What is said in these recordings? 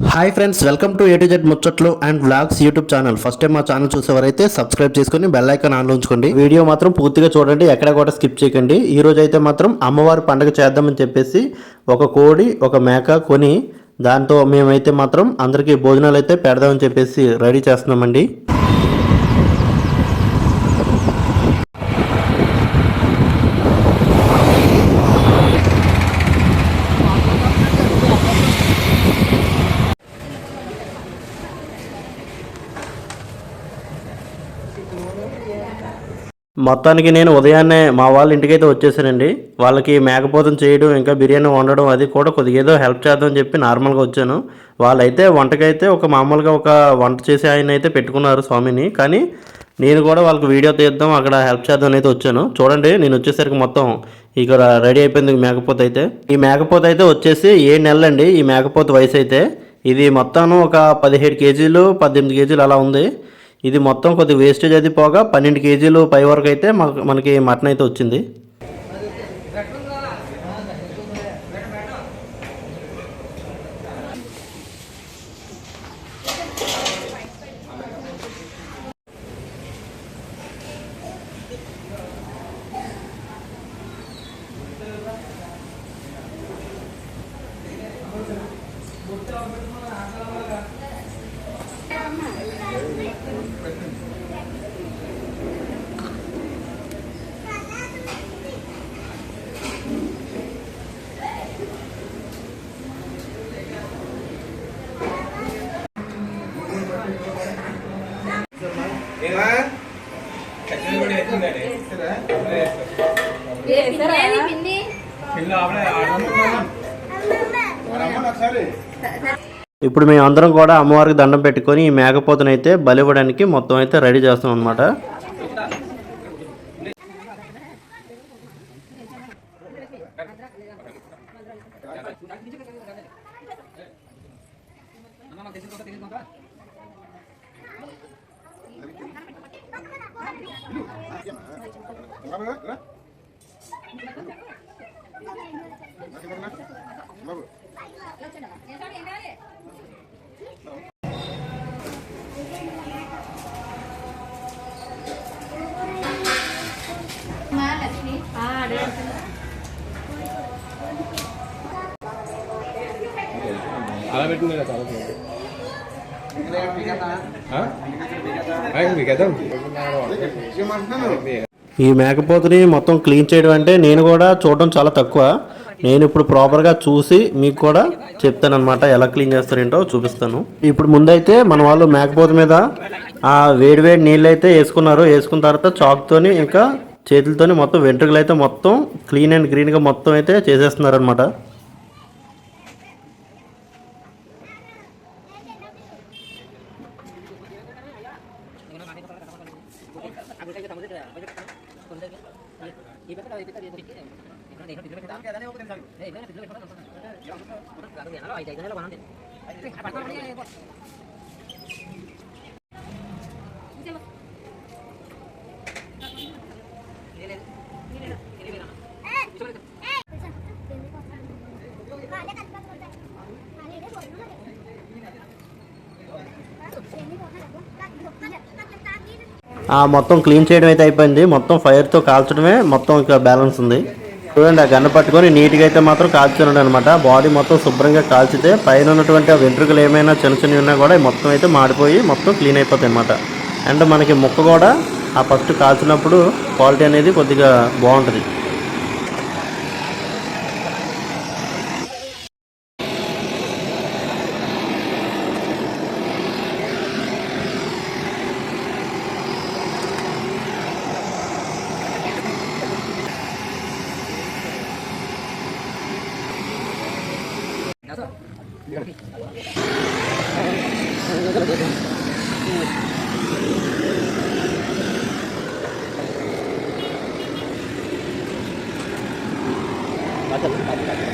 Hi friends welcome to A to Z ముచ్చట్లు and blogs YouTube channel first time మా channel చూసేవారైతే subscribe చేసుకుని bell icon ఆన్లో ఉంచుకోండి. వీడియో మాత్రం పూర్తిగా చూడండి ఎక్కడ కూడా స్కిప్ చేయకండి. ఈ రోజు అయితే మాత్రం అమ్మవారి పండుగ చేద్దామని చెప్పేసి ఒక కోడి ఒక మేక కొని దాంతో మేమైతే మాత్రం అందరికీ భోజనాలు అయితే పెడదామని చెప్పేసి రెడీ చేస్తున్నామండి. మొత్తానికి నేను ఉదయాన్నే మా వాళ్ళ ఇంటికైతే వచ్చేసానండి. వాళ్ళకి మేకపోతం చేయడం ఇంకా బిర్యానీ వండడం అది కూడా కొద్దిగా ఏదో హెల్ప్ చేద్దామని చెప్పి నార్మల్గా వచ్చాను. వాళ్ళైతే వంటకైతే ఒక మామూలుగా ఒక వంట చేసే ఆయన అయితే పెట్టుకున్నారు స్వామిని. కానీ నేను కూడా వాళ్ళకి వీడియో తీద్దాం అక్కడ హెల్ప్ చేద్దాం అయితే వచ్చాను. చూడండి నేను వచ్చేసరికి మొత్తం ఇక్కడ రెడీ అయిపోయింది మేకపోత అయితే. ఈ మేకపోత అయితే వచ్చేసి ఏడు నెలలండి ఈ మేకపోత వయసు అయితే ఇది మొత్తం ఒక పదిహేడు కేజీలు పద్దెనిమిది కేజీలు అలా ఉంది. ఇది మొత్తం కొద్దిగా వేస్టేజ్ అది పోగా పన్నెండు కేజీలు పై వరకు అయితే మనకి మటన్ అయితే వచ్చింది ఏమా కట్టెలు కూడా వేసిందండి ఏది పిండి పిల్ల ఆవిడ ఆడుకుంటున్నాను ఒకసారి ఇప్పుడు మేము అందరం కూడా అమ్మవారికి దండం పెట్టుకొని ఈ మేకపోతను అయితే బలివ్వడానికి మొత్తం అయితే రెడీ చేస్తాం అనమాట ఈ మేకపోతుని మొత్తం క్లీన్ చేయడం అంటే నేను కూడా చూడడం చాలా తక్కువ. నేను ఇప్పుడు ప్రాపర్గా చూసి మీకు కూడా చెప్తానమాట ఎలా క్లీన్ చేస్తారేంటో చూపిస్తాను. ఇప్పుడు ముందైతే మన వాళ్ళు మేకపోత మీద ఆ వేడి వేడి నీళ్ళు అయితే వేసుకున్నారు. వేసుకున్న తర్వాత చాక్తోని ఇంకా చేతులతోని మొత్తం వెంట్రుకలు అయితే మొత్తం క్లీన్ అండ్ గ్రీన్గా మొత్తం అయితే చేసేస్తున్నారు అనమాట ఆ మొత్తం క్లీన్ చేయడం అయితే అయిపోయింది. మొత్తం ఫైర్తో కాల్చడమే మొత్తం ఇంకా బ్యాలెన్స్ ఉంది. చూడండి ఆ గన్ను పట్టుకొని నీట్గా అయితే మాత్రం కాల్చున్నాడు అనమాట బాడీ మొత్తం శుభ్రంగా కాల్చితే పైన ఉన్నటువంటి ఆ వెంట్రుకలు ఏమైనా చిన్న చిన్నవి ఉన్నా కూడా మొత్తం అయితే మాడిపోయి మొత్తం క్లీన్ అయిపోతాయి అనమాట అండ్ మనకి ముక్క కూడా ఆ ఫస్ట్ కాల్చినప్పుడు క్వాలిటీ అనేది కొద్దిగా బాగుంటుంది. Mata, mata, mata.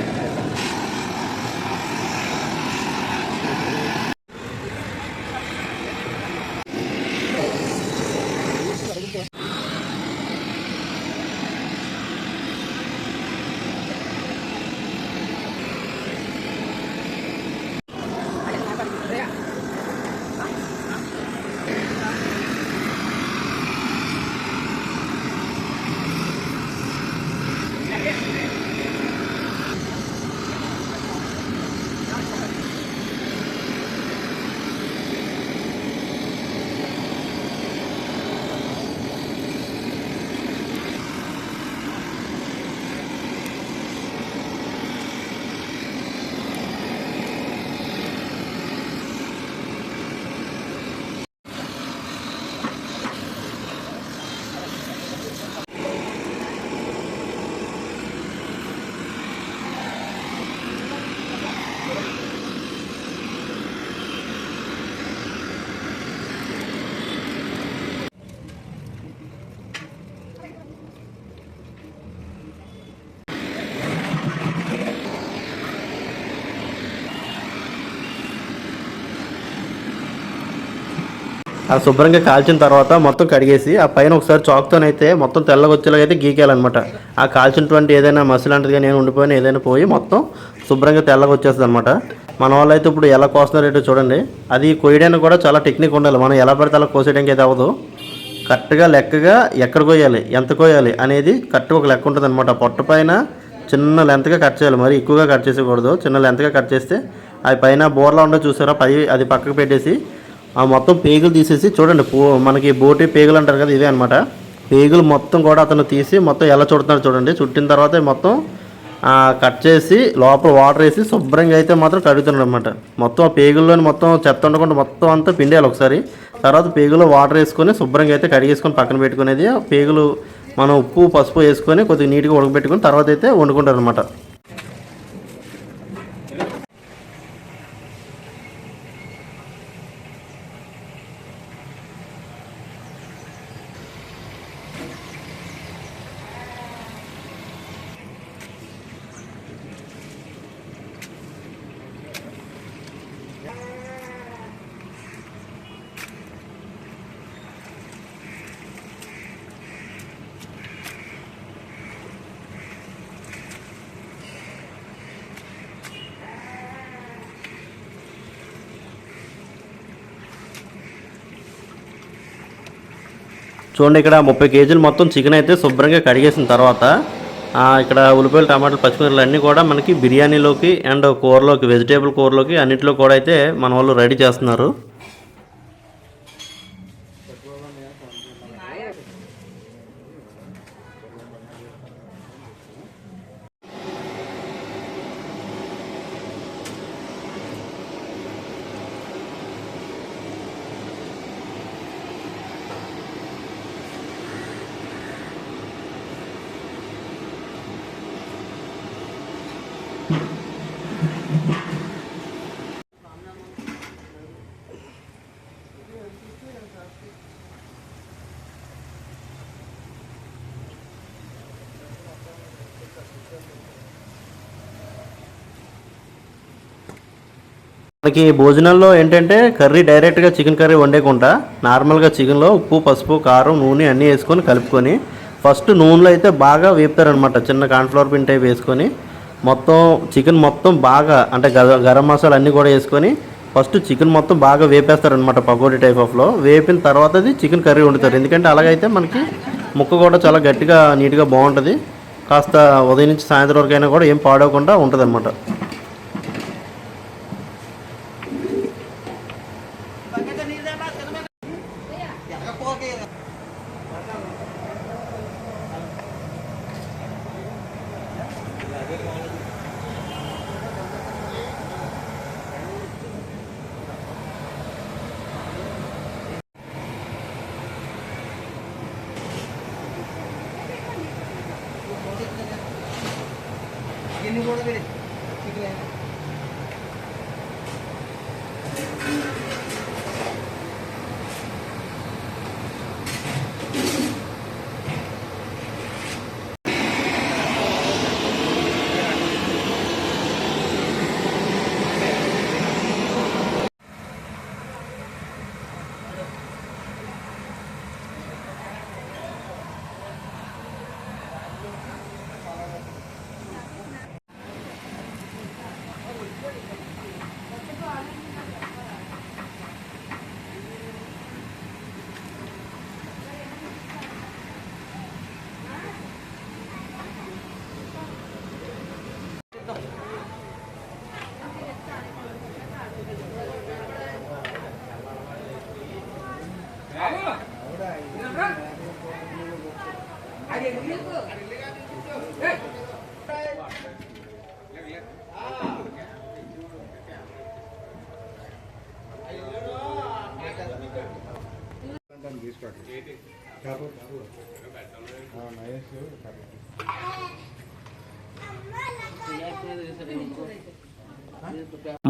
ఆ శుభ్రంగా కాల్చిన తర్వాత మొత్తం కడిగేసి ఆ పైన ఒకసారి చాక్తోనైతే మొత్తం తెల్లగా వచ్చేలాగా అయితే గీకేయాలన్నమాట. ఆ కాల్చినటువంటి ఏదైనా మసి లాంటిదిగా కానీ నేను ఉండిపోయిన ఏదైనా పోయి మొత్తం శుభ్రంగా తెల్లగా వచ్చేస్తుంది అనమాట మన వాళ్ళు అయితే ఇప్పుడు ఎలా కోస్తున్నారేటో చూడండి. అది కొయ్యడానికి కూడా చాలా టెక్నిక్ ఉండాలి. మనం ఎలా పడితే అలా కోసేయడానికి అయితే అవ్వదు. కరెక్ట్గా లెక్కగా ఎక్కడ కోయాలి ఎంత కోయాలి అనేది కరెక్ట్గా ఒక లెక్క ఉంటుంది అనమాట పొట్ట పైన చిన్న లెంత్గా కట్ చేయాలి. మరి ఎక్కువగా కట్ చేసేయకూడదు. చిన్న లెంత్గా కట్ చేస్తే అది పైన బోర్లా ఉండో చూసారా? పై అది పక్కకు పెట్టేసి ఆ మొత్తం పేగులు తీసేసి చూడండి పో మనకి బోటి పేగులు అంటారు కదా ఇవే అనమాట పేగులు మొత్తం కూడా అతను తీసి మొత్తం ఎలా చుడుతున్నాడు చూడండి. చుట్టిన తర్వాత మొత్తం కట్ చేసి లోపల వాటర్ వేసి శుభ్రంగా అయితే మాత్రం కడుగుతున్నాడు అనమాట మొత్తం ఆ పేగుల్లోని మొత్తం చెత్త ఉండకుండా మొత్తం అంతా పిండేయాలి ఒకసారి. తర్వాత పేగులో వాటర్ వేసుకొని శుభ్రంగా అయితే కడిగేసుకొని పక్కన పెట్టుకునేది. ఆ పేగులు మనం ఉప్పు పసుపు వేసుకొని కొద్దిగా నీట్గా ఉడకబెట్టుకొని తర్వాత అయితే వండుకుంటారు అనమాట చూడండి ఇక్కడ ముప్పై కేజీలు మొత్తం చికెన్ అయితే శుభ్రంగా కడిగేసిన తర్వాత ఇక్కడ ఉల్లిపాయలు టమాటాలు పచ్చిమిరపకాయలు అన్నీ కూడా మనకి బిర్యానీలోకి అండ్ కూరలోకి వెజిటేబుల్ కూరలోకి అన్నింటిలో కూడా అయితే మన వాళ్ళు రెడీ చేస్తున్నారు. మనకి భోజనంలో ఏంటంటే కర్రీ డైరెక్ట్గా చికెన్ కర్రీ వండేకుండా నార్మల్గా చికెన్లో ఉప్పు పసుపు కారం నూనె అన్నీ వేసుకొని కలుపుకొని ఫస్ట్ నూనెలో అయితే బాగా వేపుతారనమాట చిన్న కార్న్ఫ్లవర్ పిండి టైప్ వేసుకొని మొత్తం చికెన్ మొత్తం బాగా అంటే గరం మసాలా అన్నీ కూడా వేసుకొని ఫస్ట్ చికెన్ మొత్తం బాగా వేపేస్తారనమాట పకోడీ టైప్ ఆఫ్లో. వేపిన తర్వాత అది చికెన్ కర్రీ వండుతారు. ఎందుకంటే అలాగైతే మనకి ముక్క కూడా చాలా గట్టిగా నీట్గా బాగుంటుంది. కాస్త ఉదయం నుంచి సాయంత్రం వరకు అయినా కూడా ఏం పాడవకుండా ఉంటుంది এমনি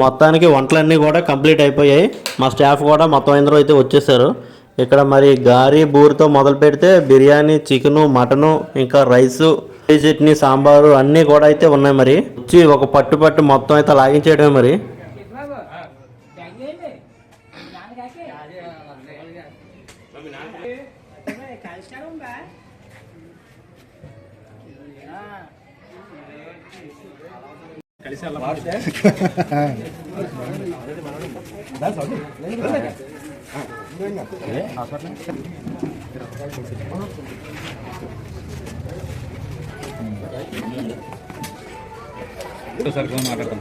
మొత్తానికి వంటలన్నీ కూడా కంప్లీట్ అయిపోయాయి. మా స్టాఫ్ కూడా మొత్తం అందరూ అయితే వచ్చేసారు. ఇక్కడ మరి గారి బూరితో మొదలు పెడితే బిర్యానీ చికెను మటను ఇంకా రైసు చట్నీ సాంబారు అన్నీ కూడా అయితే ఉన్నాయి మరి. వచ్చి ఒక పట్టు పట్టు మొత్తం అయితే లాగించేయడమే మరి. 그러면 간식하러 온가? కలిసి అలా సార్ మాట్లాడతాం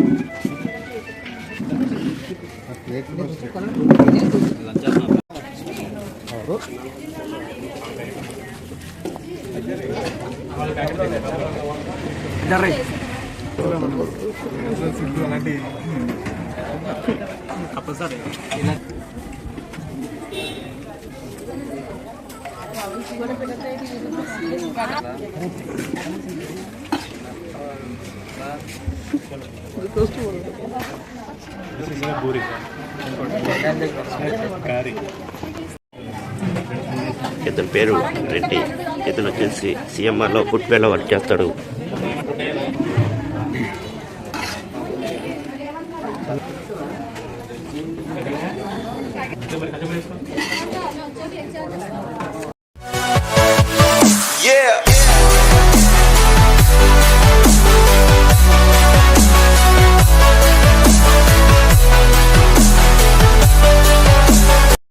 apa sar? Thank you. ఇతని పేరు రెడ్డి. ఇతను వచ్చేసి సిఎంఆర్లో ఫుట్వేర్లో వర్క్ చేస్తాడు.